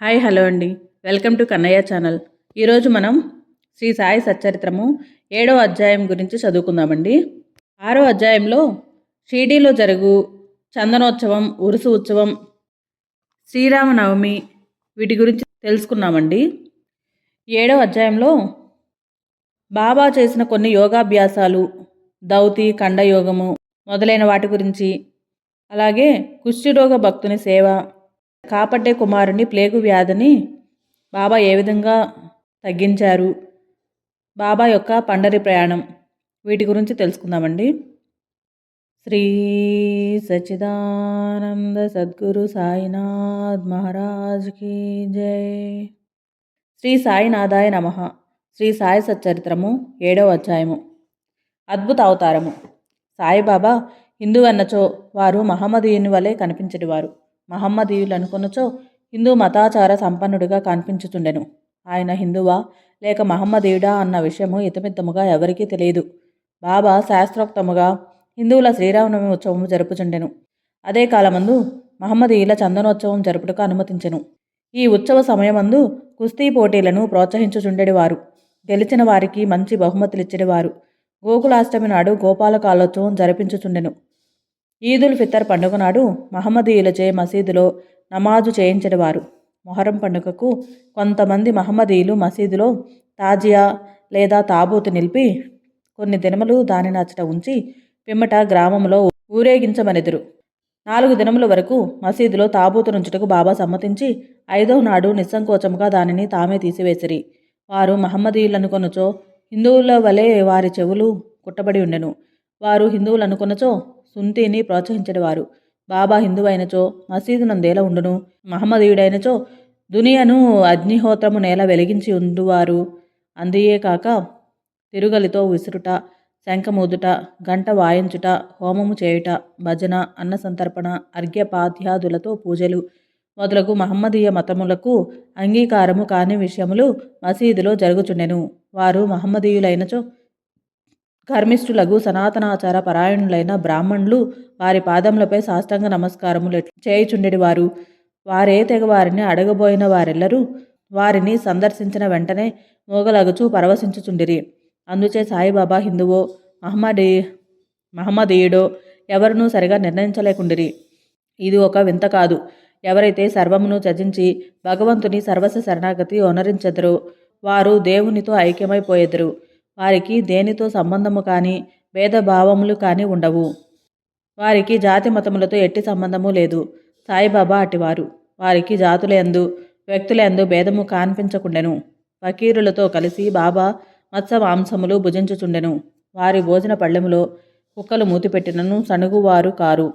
Hi hello అండి. Welcome to Kannayya channel. ఈరోజు మనం శ్రీ సాయి సచ్చరిత్రము ఏడో అధ్యాయం గురించి చదువుకుందామండి. ఆరో అధ్యాయంలో షిరిడీలో జరుగు చందనోత్సవం ఉరుసు ఉత్సవం శ్రీరామనవమి వీటి గురించి తెలుసుకున్నామండి. ఏడో అధ్యాయంలో బాబా చేసిన కొన్ని యోగాభ్యాసాలు దౌతి ఖండయోగము మొదలైన వాటి గురించి అలాగే కుష్ఠరోగ భక్తుని సేవ కాపట్టే కుమారుని ప్లేగు వ్యాధిని బాబా ఏ విధంగా తగ్గించారు? బాబా యొక్క పండరి ప్రయాణం. వీటి గురించి తెలుసుకుందామండి. శ్రీ సచిదానంద సద్గురు సాయినాథ్ మహారాజ్కి జై. శ్రీ సాయినాథాయ నమ. శ్రీ సాయి సచ్చరిత్రము ఏడవ అధ్యాయము. అద్భుత అవతారము. సాయిబాబా హిందూ అన్నచో వారు మహమ్మదీయుని వలె కనిపించడివారు మహమ్మదీయులు అనుకున్నచో హిందూ మతాచార సంపన్నుడిగా కనిపించుచుండెను. ఆయన హిందువా? లేక మహమ్మదీయుడా అన్న విషయము ఇతమిత్తముగా ఎవరికీ తెలియదు. బాబా శాస్త్రోక్తముగా హిందువుల శ్రీరామనవమి ఉత్సవము జరుపుచుండెను. అదే కాలమందు మహమ్మదీయుల చందనోత్సవం జరుపుటకు అనుమతించెను. ఈ ఉత్సవ సమయమందు కుస్తీ పోటీలను ప్రోత్సహించుచుండెడివారు. గెలిచిన వారికి మంచి బహుమతులిచ్చెడివారు. గోకులాష్టమి నాడు గోపాల కాలోత్సవం జరిపించుచుండెను. ఈదుల్ ఫితర్ పండుగ నాడు మహమ్మదీయులచే మసీదులో నమాజు చేయించడవారు మొహరం పండుగకు కొంతమంది మహమ్మదీయులు మసీదులో తాజియా లేదా తాబూతు నిలిపి కొన్ని దినములు దాని నచ్చట ఉంచి పిమ్మట గ్రామంలో ఊరేగించమనెదురు. నాలుగు దినముల వరకు మసీదులో తాబూతు నుంచుటకు బాబా సమ్మతించి ఐదవ నాడు నిస్సంకోచముగా దానిని తామే తీసివేసిరి. వారు మహమ్మదీయులనుకొనచో హిందువుల వలె వారి చెవులు కుట్టబడి ఉండెను. వారు హిందువులు అనుకున్నచో సుంతీని ప్రోత్సహించడవారు బాబా హిందువైనచో మసీదు నందేల ఉండును. మహమ్మదీయుడైనచో దునియను అగ్నిహోత్రము నేల వెలిగించి ఉండువారు. అందియే కాక తిరుగలితో విసురుట శంఖమూదుట గంట వాయించుట హోమము చేయుట భజన అన్న సంతర్పణ అర్ఘ్యపాధ్యాదులతో పూజలు. మొదలగు మహమ్మదీయ మతములకు అంగీకారము కాని విషయములు మసీదులో జరుగుచుండెను. వారు మహమ్మదీయులైనచో కర్మిష్ఠులకు సనాతనాచార పరాయణులైన బ్రాహ్మణులు వారి పాదములపై సాష్టాంగ నమస్కారములు చేయుచుండెడి వారు. వారే తెగ వారిని అడగబోయిన వారెల్లరూ వారిని సందర్శించిన వెంటనే మోగలగుచు పరవశించుచుండిరి. అందుచే సాయిబాబా హిందువో మహమ్మదీ మహమ్మదీయుడో ఎవరినూ సరిగా నిర్ణయించలేకుండిరి. ఇది ఒక వింత కాదు. ఎవరైతే సర్వమును త్యజించి భగవంతుని సర్వస్వ శరణాగతి ఒనరించెదరో వారు దేవునితో ఐక్యమైపోయేదరు. వారికి దేనితో సంబంధము కానీ భేదభావములు కానీ ఉండవు. వారికి జాతి మతములతో ఎట్టి సంబంధము లేదు. సాయిబాబా అటివారు. వారికి జాతులందు వ్యక్తులందు భేదము కాన్పించకుండెను. ఫకీరులతో కలిసి బాబా మత్స్య మాంసములు భుజించుచుండెను. వారి భోజన పళ్ళెములో కుక్కలు మూతిపెట్టినను సణుగువారు కారు.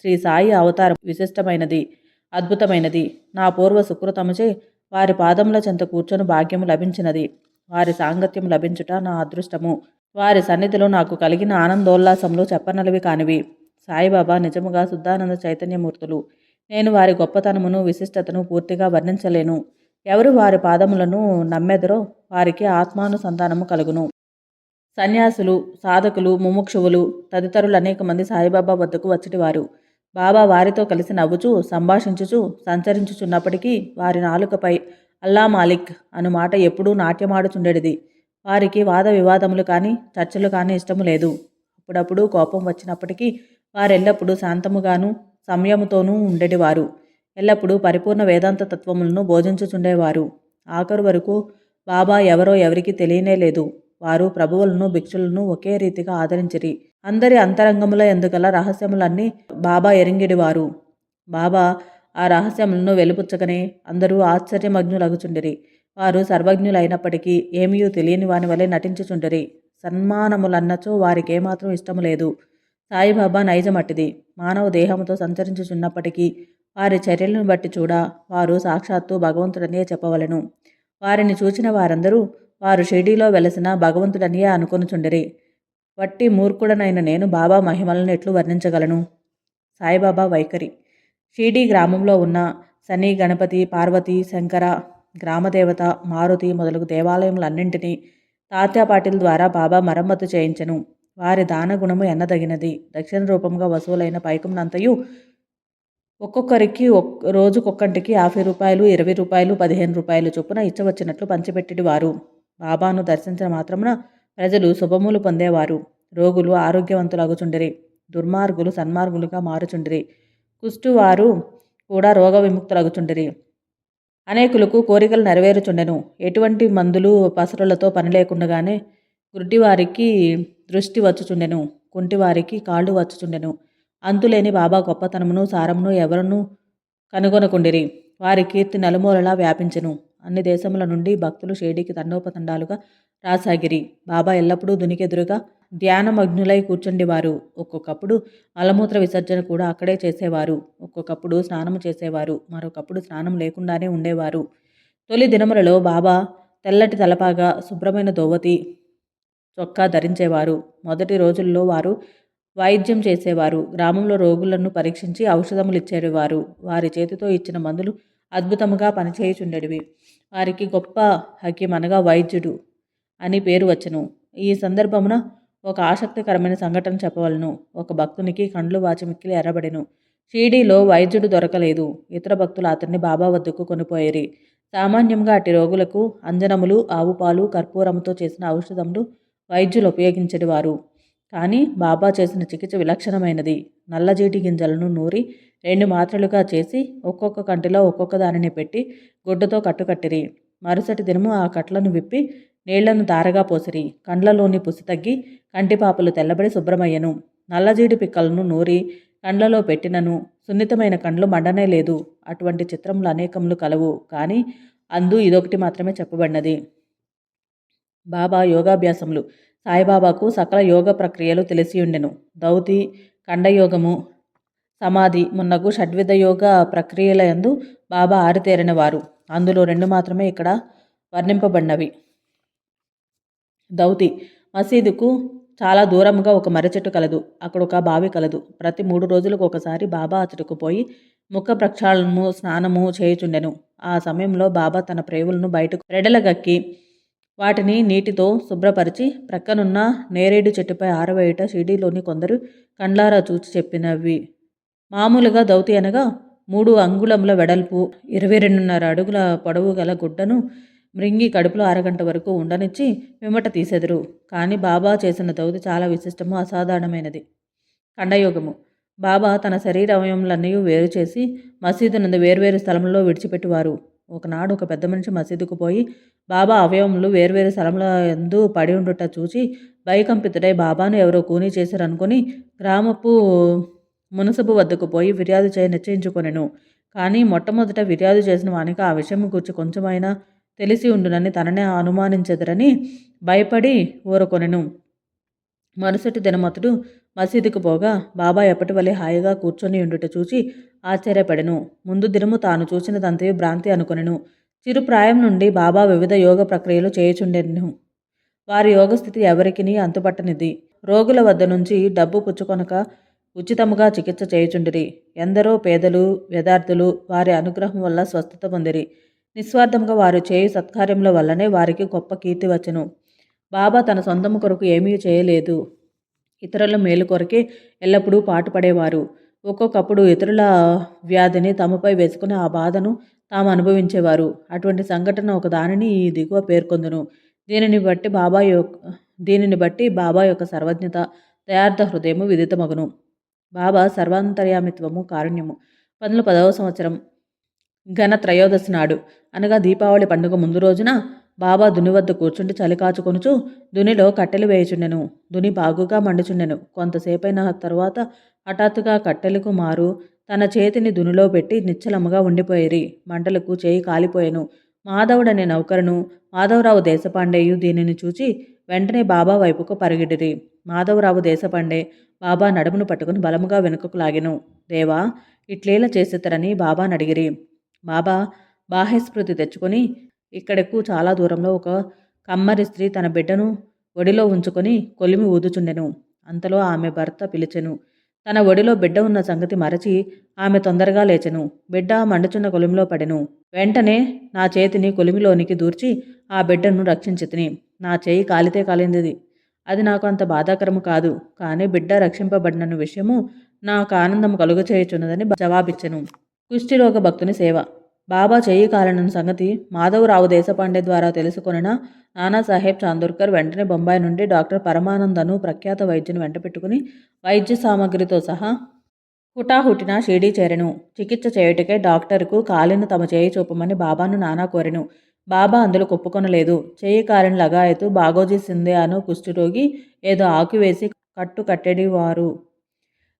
శ్రీ సాయి అవతారం విశిష్టమైనది అద్భుతమైనది. నా పూర్వ సుకృతముచే వారి పాదముల చెంత కూర్చొని భాగ్యము లభించినది. వారి సాంగత్యం లభించుట నా అదృష్టము. వారి సన్నిధిలో నాకు కలిగిన ఆనందోల్లాసంలో చెప్పనలవి కానివి. సాయిబాబా నిజముగా శుద్ధానంద చైతన్యమూర్తులు. నేను వారి గొప్పతనమును విశిష్టతను పూర్తిగా వర్ణించలేను. ఎవరు వారి పాదములను నమ్మెదరో వారికి ఆత్మానుసంధానము కలుగును. సన్యాసులు సాధకులు ముముక్షువులు తదితరులు అనేక మంది సాయిబాబా వద్దకు వచ్చటివారు. బాబా వారితో కలిసి నవ్వుచూ సంభాషించుచూ సంచరించుచున్నప్పటికీ వారి నాలుకపై అల్లా మాలిక్ అను మాట ఎప్పుడూ నాట్యమాడుచుండేది వారికి వాద వివాదములు కానీ చర్చలు కానీ ఇష్టము లేదు. అప్పుడప్పుడు కోపం వచ్చినప్పటికీ వారెల్లప్పుడూ శాంతముగాను సంయముతోనూ ఉండేటివారు ఎల్లప్పుడూ పరిపూర్ణ వేదాంత తత్వములను బోధించుచుండేవారు. ఆఖరు వరకు బాబా ఎవరో ఎవరికి తెలియనే లేదు. వారు ప్రభువులను భిక్షులను ఒకే రీతిగా ఆదరించిరి. అందరి అంతరంగముల ఎందుగల రహస్యములన్నీ బాబా ఎరింగిడివారు. బాబా ఆ రహస్యములను వెలుపుచ్చకనే అందరూ ఆశ్చర్యమగ్నులగుచుండిరి. వారు సర్వజ్ఞులైనప్పటికీ ఏమీ తెలియని వాని వలె నటించుచుండిరి. సన్మానములన్నచో వారికేమాత్రం ఇష్టము లేదు సాయిబాబా నైజమట్టిది. మానవ దేహంతో సంచరించుచున్నప్పటికీ వారి చర్యలను బట్టి చూడ వారు సాక్షాత్తు భగవంతుడనియే చెప్పవలను. వారిని చూచిన వారందరూ వారు షిర్డీలో వెలసిన భగవంతుడనియే అనుకొనుచుండిరి. వట్టి మూర్ఖుడనైన నేను బాబా మహిమలను ఎట్లు వర్ణించగలను? సాయిబాబా వైఖరి. షీడీ గ్రామంలో ఉన్న శని గణపతి పార్వతి శంకర గ్రామదేవత మారుతి మొదలగు దేవాలయములన్నింటినీ తాత్యా పాటిల్ ద్వారా బాబా మరమ్మతు చేయించెను. వారి దాన గుణము ఎన్నదగినది. దక్షిణ రూపంగా వసూలైన పైకమునంతయు ఒక్కొక్కరికి ఒక్ రోజుకొక్కంటికి యాభై రూపాయలు ఇరవై రూపాయలు పదిహేను రూపాయలు చొప్పున ఇచ్చవచ్చినట్లు పంచిపెట్టిడి వారు. బాబాను దర్శించిన మాత్రమున ప్రజలు శుభములు పొందేవారు. రోగులు ఆరోగ్యవంతులగుచుండిరి. దుర్మార్గులు సన్మార్గులుగా మారుచుండిరి. కుష్టువారు కూడా రోగ విముక్తులగుచుండిరి అనేకులకు కోరికలు నెరవేరుచుండెను. ఎటువంటి మందులు పసరులతో పని లేకుండగానే గుడ్డివారికి దృష్టి వచ్చుచుండెను. కుంటివారికి కాళ్ళు వచ్చుచుండెను. అంతులేని బాబా గొప్పతనమును సారమును ఎవరును కనుగొనకుండిరి. వారి కీర్తి నలుమూలలా వ్యాపించెను. అన్ని దేశముల నుండి భక్తులు షేడికి తండోపతండాలుగా రాసాగిరి. బాబా ఎల్లప్పుడూ దునికెదురుగా ధ్యానమగ్నులై కూర్చుండేవారు. ఒక్కొక్కప్పుడు మలమూత్ర విసర్జన కూడా అక్కడే చేసేవారు. ఒక్కొక్కప్పుడు స్నానము చేసేవారు. మరొకప్పుడు స్నానం లేకుండానే ఉండేవారు. తొలి దినములలో బాబా తెల్లటి తలపాగా శుభ్రమైన దోవతి చొక్కా ధరించేవారు. మొదటి రోజుల్లో వారు వైద్యం చేసేవారు. గ్రామంలో రోగులను పరీక్షించి ఔషధములు ఇచ్చేవారు. వారి చేతితో ఇచ్చిన మందులు అద్భుతముగా పనిచేయుచుండేవి. వారికి గొప్ప హకీం అనగా వైద్యుడు అని పేరు వచ్చను. ఈ సందర్భమున ఒక ఆసక్తికరమైన సంఘటన చెప్పవలను. ఒక భక్తునికి కండ్లు వాచి మిక్కిలి ఎర్రబడెను. షీడీలో వైద్యుడు దొరకలేదు. ఇతర భక్తులు అతన్ని బాబా వద్దకు కొనిపోయేరి. సామాన్యంగా అట్టి రోగులకు అంజనములు ఆవుపాలు కర్పూరంతో కర్పూరముతో చేసిన ఔషధములు వైద్యులు ఉపయోగించేవారు కానీ బాబా చేసిన చికిత్స విలక్షణమైనది. నల్లజీటి గింజలను నూరి రెండు మాత్రలుగా చేసి ఒక్కొక్క కంటిలో ఒక్కొక్క దానిని పెట్టి గుడ్డతో కట్టుకట్టిరి. మరుసటి దినము ఆ కట్లను విప్పి నీళ్ళను దారగా పోసిరి. కండ్లలోని పుసి తగ్గి కంటిపాపలు తెల్లబడి శుభ్రమయ్యను. నల్లజీడి పిక్కలను నూరి కండ్లలో పెట్టినను. సున్నితమైన కండ్లు మండనే లేదు. అటువంటి చిత్రములు అనేకములు కలవు. కానీ అందు ఇదొకటి మాత్రమే చెప్పబడినది. బాబా యోగాభ్యాసములు. సాయిబాబాకు సకల యోగ ప్రక్రియలు తెలిసి ఉండెను దౌతి కండయోగము సమాధి మున్నగు షడ్విధ యోగ ప్రక్రియల యందు బాబా ఆరితేరిన వారు అందులో రెండు మాత్రమే ఇక్కడ వర్ణింపబడినవి. దౌతి మసీదుకు చాలా దూరంగా ఒక మర్రిచెట్టు కలదు. అక్కడ ఒక బావి కలదు. ప్రతి మూడు రోజులకు ఒకసారి బాబా అతడుకు పోయి ముఖ ప్రక్షాళనము స్నానము చేయుచుండెను. ఆ సమయంలో బాబా తన ప్రేవులను బయటకు రెడలగక్కి వాటిని నీటితో శుభ్రపరిచి ప్రక్కనున్న నేరేడు చెట్టుపై ఆరవేయుట షిడీలోని కొందరు కండ్లారా చూచి చెప్పినవి. మామూలుగా దౌతి అనగా మూడు అంగుళముల వెడల్పు ఇరవై రెండున్నర అడుగుల పొడవు గల గుడ్డను మృంగి కడుపులో అరగంట వరకు ఉండనిచ్చి విమట తీసెదరు. కానీ బాబా చేసిన తౌది చాలా విశిష్టము అసాధారణమైనది. ఖండయోగము. బాబా తన శరీర అవయములన్నీ వేరు చేసి మసీదు నందు వేర్వేరు స్థలంలో విడిచిపెట్టువారు. ఒకనాడు ఒక పెద్ద మనిషి మసీదుకు పోయి బాబా అవయవములు వేర్వేరు స్థలంలో ఎందు పడి ఉండుట చూచి భయకంపితుడై బాబాను ఎవరో కూనీ చేశారనుకుని గ్రామపు మునసబు వద్దకు పోయి ఫిర్యాదు చేయ నిశ్చయించుకొనెను. కానీ మొట్టమొదట ఫిర్యాదు చేసిన వానికి ఆ విషయం గురించి కొంచెమైనా తెలిసి ఉండునని తననే అనుమానించదరని భయపడి ఊరకొనెను. మరుసటి దినమతుడు మసీదుకు పోగా బాబా ఎప్పటి వలె హాయిగా కూర్చొని ఉండుట చూచి ఆశ్చర్యపడెను. ముందు దినము తాను చూసినదంతయు భ్రాంతి అనుకొనెను. చిరుప్రాయం నుండి బాబా వివిధ యోగ ప్రక్రియలు చేయుచుండెను. వారి యోగస్థితి ఎవరికిని అంతుపట్టనిది. రోగుల వద్ద నుంచి డబ్బు పుచ్చుకొనక ఉచితముగా చికిత్స చేయుచుండిరి. ఎందరో పేదలు యథార్థులు వారి అనుగ్రహం వల్ల స్వస్థత పొందిరి. నిస్వార్థంగా వారు చేయు సత్కార్యముల వల్లనే వారికి గొప్ప కీర్తి వచ్చను. బాబా తన సొంతము కొరకు ఏమీ చేయలేదు. ఇతరుల మేలు కొరకే ఎల్లప్పుడూ పాటుపడేవారు. ఒక్కొక్కప్పుడు ఇతరుల వ్యాధిని తమపై వేసుకుని ఆ బాధను తాము అనుభవించేవారు. అటువంటి సంఘటన ఒక దానిని ఈ దిగువ పేర్కొందును. దీనిని బట్టి బాబా యొక్క దీనిని బట్టి బాబా యొక్క సర్వజ్ఞత దయార్థ హృదయము విదితమగును. బాబా సర్వాంతర్యామిత్వము కారుణ్యము. పంతొమ్మిది పదవ సంవత్సరం ఘన త్రయోదశి నాడు. అనగా దీపావళి పండుగ ముందు రోజున బాబా దుని వద్ద కూర్చుండి చలికాచుకొనుచు దునిలో కట్టెలు వేయుచుండెను. దుని బాగుగా మండుచుండెను. కొంతసేపైన తరువాత హఠాత్తుగా కట్టెలకు మారు తన చేతిని దునిలో పెట్టి నిశ్చలముగా ఉండిపోయిరి. మంటలకు చేయి కాలిపోయెను. మాధవుడనే నౌకరును మాధవరావు దేశపాండేయు దీనిని చూచి వెంటనే బాబా వైపుకు పరిగెడిరి. మాధవరావు దేశపాండే బాబా నడుమును పట్టుకుని బలముగా వెనుకకు లాగెను. దేవా ఇట్లేలా చేసేతరని బాబాని అడిగిరి బాబా బాహ్యస్మృతి తెచ్చుకొని ఇక్కడకు చాలా దూరంలో ఒక కమ్మరి స్త్రీ తన బిడ్డను ఒడిలో ఉంచుకొని కొలిమి ఊదుచుండెను. అంతలో ఆమె భర్త పిలిచెను. తన ఒడిలో బిడ్డ ఉన్న సంగతి మరచి ఆమె తొందరగా లేచెను. బిడ్డ మండుచున్న కొలిమిలో పడెను. వెంటనే నా చేతిని కొలిమిలోనికి దూర్చి ఆ బిడ్డను రక్షించితిని. నా చేయి కాలితే కాలింది అది నాకు అంత బాధాకరము కాదు. కానీ బిడ్డ రక్షింపబడిన విషయము నాకు ఆనందం కలుగచేయుచున్నదని జవాబిచ్చెను. కుష్ఠిరోగ భక్తుని సేవ. బాబా చేయి కాలన సంగతి మాధవరావు దేశపాండే ద్వారా తెలుసుకొనిన నానాసాహెబ్ చాందోర్కర్ వెంటనే బొంబాయి నుండి డాక్టర్ పరమానందను ప్రఖ్యాత వైద్యుని వెంట పెట్టుకుని వైద్య సామాగ్రితో సహా హుటాహుటిన షిరిడీ చేరెను. చికిత్స చేయుటకే డాక్టర్కు కాలిన తమ చేయి చూపమని బాబాను నానా కోరెను. బాబా అందులో కొప్పుకొనలేదు. చేయి కాలిన లగాయతు బాగోజీ సిందే అను కుష్ఠరోగి ఏదో ఆకువేసి కట్టు కట్టేడివారు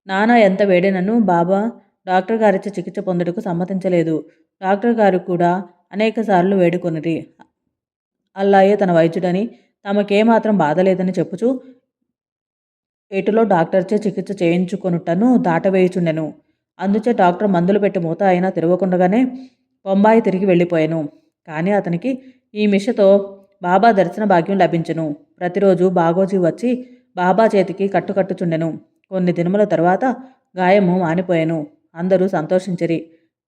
నానా ఎంత వేడినను బాబా డాక్టర్ గారిచే చికిత్స పొందుటకు సమ్మతించలేదు. డాక్టర్ గారు కూడా అనేకసార్లు వేడుకొనిరి. అల్లాయే తన వైద్యుడని తమకేమాత్రం బాధ లేదని చెప్పుచు ఏటులో డాక్టర్చే చికిత్స చేయించుకొనుటను దాటవేయుచుండెను. అందుచే డాక్టర్ మందులు పెట్టి మూత అయినా తిరగకుండగానే బొంబాయి తిరిగి వెళ్ళిపోయాను. కానీ అతనికి ఈ మిషతో బాబా దర్శన భాగ్యం లభించెను. ప్రతిరోజు బాగోజీ వచ్చి బాబా చేతికి కట్టుకట్టుచుండెను. కొన్ని దినముల తర్వాత గాయము మానిపోయాను. అందరూ సంతోషించరి.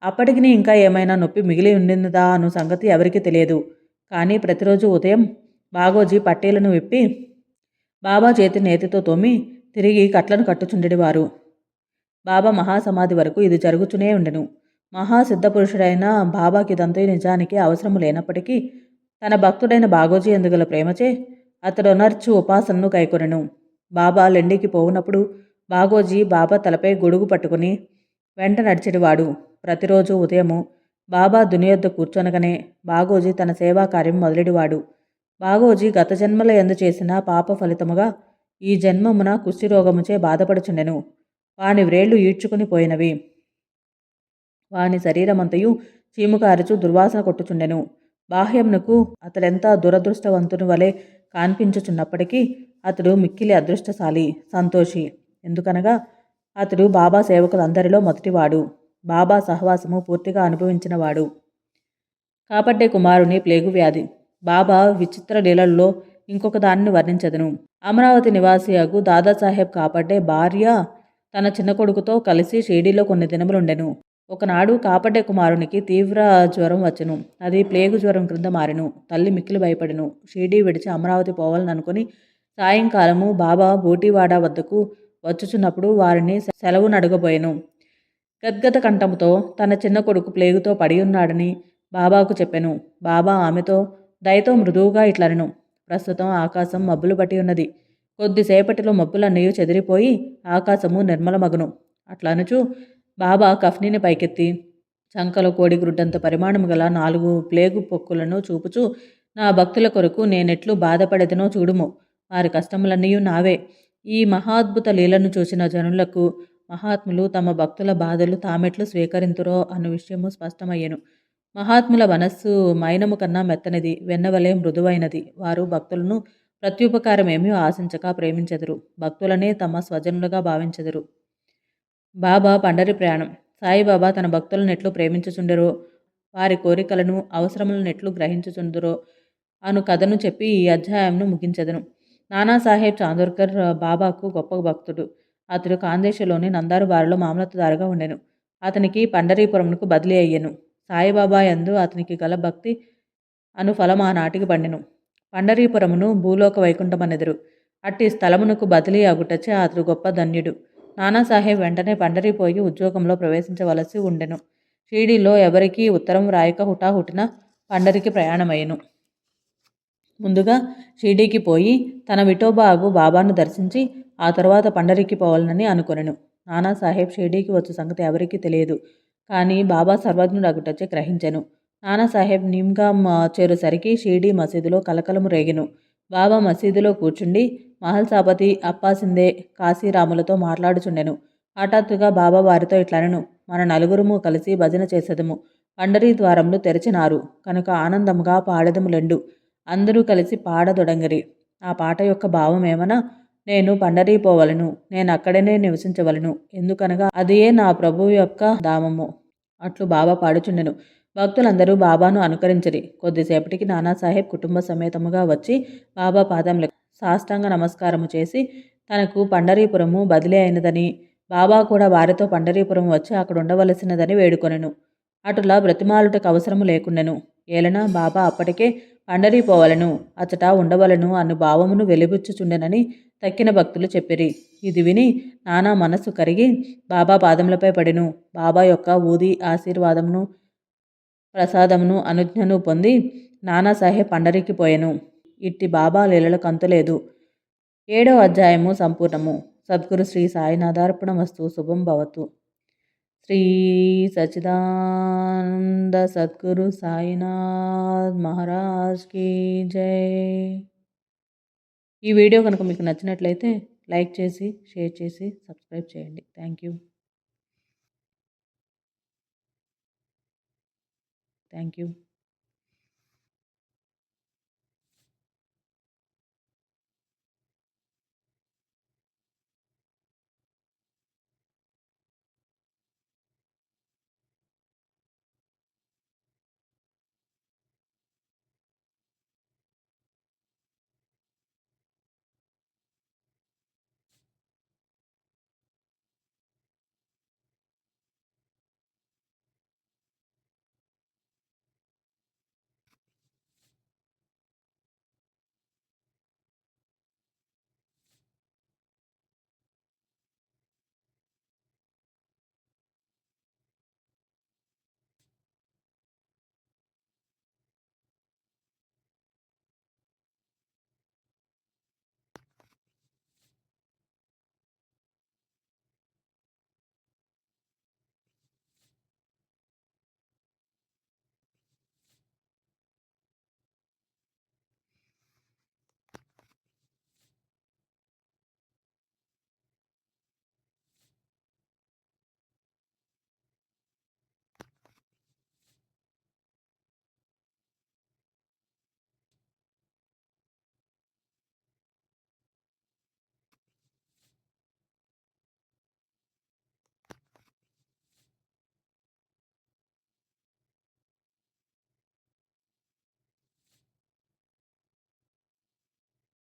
అప్పటికి ఇంకా ఏమైనా నొప్పి మిగిలి ఉండిందా అను సంగతి ఎవరికీ తెలియదు. కానీ ప్రతిరోజు ఉదయం బాగోజీ పట్టీలను విప్పి బాబా చేతి నేతితో తోమి తిరిగి కట్లను కట్టుచుండెడివారు బాబా మహాసమాధి వరకు ఇది జరుగుతూనే ఉండెను. మహాసిద్ధపురుషుడైన బాబాకి ఇదంతా నిజానికి అవసరం లేనప్పటికీ తన భక్తుడైన బాగోజీ ఎందుగల ప్రేమచే అతడు అనర్చు ఉపాసనను కైకొనెను. బాబా లెండికి పోవునప్పుడు బాగోజీ బాబా తలపై గొడుగు పట్టుకుని వెంట నడిచేటివాడు ప్రతిరోజు ఉదయము బాబా దునియొద్ద కూర్చొనగానే బాగోజీ తన సేవా కార్యం మొదలెడివాడు. బాగోజీ గత జన్మల ఎందు చేసిన పాప ఫలితముగా ఈ జన్మమున కుష్ఠిరోగముచే బాధపడుచుండెను. వాని వ్రేళ్ళు ఈడ్చుకుని పోయినవి. వాని శరీరమంతయు చీముకారుచు దుర్వాసన కొట్టుచుండెను. బాహ్యమునకు అతడెంత దురదృష్టవంతుని వలె కాన్పించుచున్నప్పటికీ అతడు మిక్కిలి అదృష్టశాలి సంతోషి. ఎందుకనగా అతడు బాబా సేవకులందరిలో మొదటివాడు. బాబా సహవాసము పూర్తిగా అనుభవించినవాడు. కాపడ్డే కుమారుని ప్లేగు వ్యాధి. బాబా విచిత్ర లీలల్లో ఇంకొక దానిని వర్ణించదను. అమరావతి నివాసియగు దాదాసాహెబ్ కాపడ్డే భార్య తన చిన్న కొడుకుతో కలిసి షిరిడీలో కొన్ని దినములుండెను. ఒకనాడు కాపడ్డే కుమారునికి తీవ్ర జ్వరం వచ్చెను. అది ప్లేగు జ్వరం క్రింద మారెను. తల్లి మిక్కిలి భయపడెను. షిరిడీ విడిచి అమరావతి పోవాలని అనుకుని సాయంకాలము బాబా బోటివాడ వద్దకు వచ్చుచున్నప్పుడు వారిని సెలవు నడగబోయెను గద్గత కంఠముతో తన చిన్న కొడుకు ప్లేగుతో పడి ఉన్నాడని బాబాకు చెప్పెను. బాబా ఆమెతో దయతో మృదువుగా ఇట్లనెను. ప్రస్తుతం ఆకాశం మబ్బులు పట్టి ఉన్నది. కొద్దిసేపటిలో మబ్బులన్నీ చెదిరిపోయి ఆకాశము నిర్మలమగును. అట్లనుచు బాబా కఫ్నీని పైకెత్తి చంకలో కోడి గుడ్డంత పరిమాణం గల నాలుగు ప్లేగు పొక్కులను చూపుచూ నా భక్తుల కొరకు నేనెట్లు బాధపడేదనో చూడుము. వారి కష్టములన్నీ నావే. ఈ మహాద్భుత లీలను చూసిన జనులకు మహాత్ములు తమ భక్తుల బాధలు తామెట్లు స్వీకరింతురో అన్న విషయము స్పష్టమయ్యను. మహాత్ముల మనస్సు మైనము కన్నా మెత్తనిది వెన్నవలే మృదువైనది. వారు భక్తులను ప్రత్యుపకారమేమీ ఆశించక ప్రేమించెదరు. భక్తులనే తమ స్వజనులుగా భావించెదరు. బాబా పండరి ప్రయాణం. సాయిబాబా తన భక్తులను ఎట్లు ప్రేమించుచుండరో వారి కోరికలను అవసరములను ఎట్లు గ్రహించుచుందరో అను కథను చెప్పి ఈ అధ్యాయంను ముగించెదను. నానాసాహెబ్ చాందోర్కర్ బాబాకు గొప్ప భక్తుడు. అతడు కాందేశలోని నందారు బారిలో మామలతదారుగా ఉండెను. అతనికి పండరీపురంకు బదిలీ అయ్యెను. సాయిబాబా యందు అతనికి గల భక్తి అను ఫలం ఆనాటికి పండెను. పండరీపురమును భూలోక వైకుంఠమనెదురు అట్టి స్థలమునకు బదిలీ అగుటచే అతడు గొప్ప ధన్యుడు. నానాసాహెబ్ వెంటనే పండరిపోయి ఉద్యోగంలో ప్రవేశించవలసి ఉండెను. షిరిడీలో ఎవరికీ ఉత్తరం రాయక హుటాహుటిన పండరికి ప్రయాణమయ్యను. ముందుగా షిరిడీకి పోయి తన విఠోబాగు బాబాను దర్శించి ఆ తర్వాత పండరికి పోవాలని అనుకొనెను. నానాసాహెబ్ షిర్డీకి వచ్చే సంగతి ఎవరికీ తెలియదు. కానీ బాబా సర్వజ్ఞుడగుటచే గ్రహించెను. నానాసాహెబ్ నిమ్గామ్ చేరేసరికి షిరిడీ మసీదులో కలకలము రేగెను. బాబా మసీదులో కూర్చుండి మహల్సాపతి అప్పాసిందే కాశీరాములతో మాట్లాడుచుండెను. హఠాత్తుగా బాబా వారితో ఇట్లనెను. మన నలుగురుము కలిసి భజన చేసేదము. పండరీ ద్వారములు తెరిచినారు. కనుక ఆనందముగా పాడెదములెండు అందరూ కలిసి పాడదొడంగరి. ఆ పాట యొక్క భావం ఏమనా నేను పండరీ పోవలను నేను అక్కడనే నివసించవలను. ఎందుకనగా అదియే నా ప్రభువు యొక్క ధామము. అట్లు బాబా పాడుచుండెను. భక్తులందరూ బాబాను అనుకరించరి. కొద్దిసేపటికి నానాసాహెబ్ కుటుంబ సమేతముగా వచ్చి బాబా పాదములకు సాష్టాంగ నమస్కారము చేసి తనకు పండరీపురము బదిలీ అయినదని బాబా కూడా వారితో పండరీపురం వచ్చి అక్కడ ఉండవలసినదని వేడుకొనెను. అటులా బ్రతిమాలుటకు అవసరము లేకుండెను. ఏలన బాబా అప్పటికే పండరిపోవలను. అచ్చట ఉండవలను అను భావమును వెలిబుచ్చుచుండెనని తక్కిన భక్తులు చెప్పిరి. ఇది విని నానా మనస్సు కరిగి బాబా పాదములపై పడెను. బాబా యొక్క ఊది ఆశీర్వాదమును ప్రసాదమును అనుజ్ఞను పొంది నానాసాహెబ్ పండరికి పోయెను. ఇట్టి బాబా లీలలకు అంతులేదు ఏడో అధ్యాయము సంపూర్ణము. సద్గురు శ్రీ సాయినాథార్పణమస్తు శుభం భవతు. శ్రీ సచిదానంద సద్గురు సాయినాథ్ మహారాజ్ కీ జై. ఈ వీడియో కనుక మీకు నచ్చినట్లయితే లైక్ చేసి షేర్ చేసి సబ్స్క్రైబ్ చేయండి. Thank you. Thank you.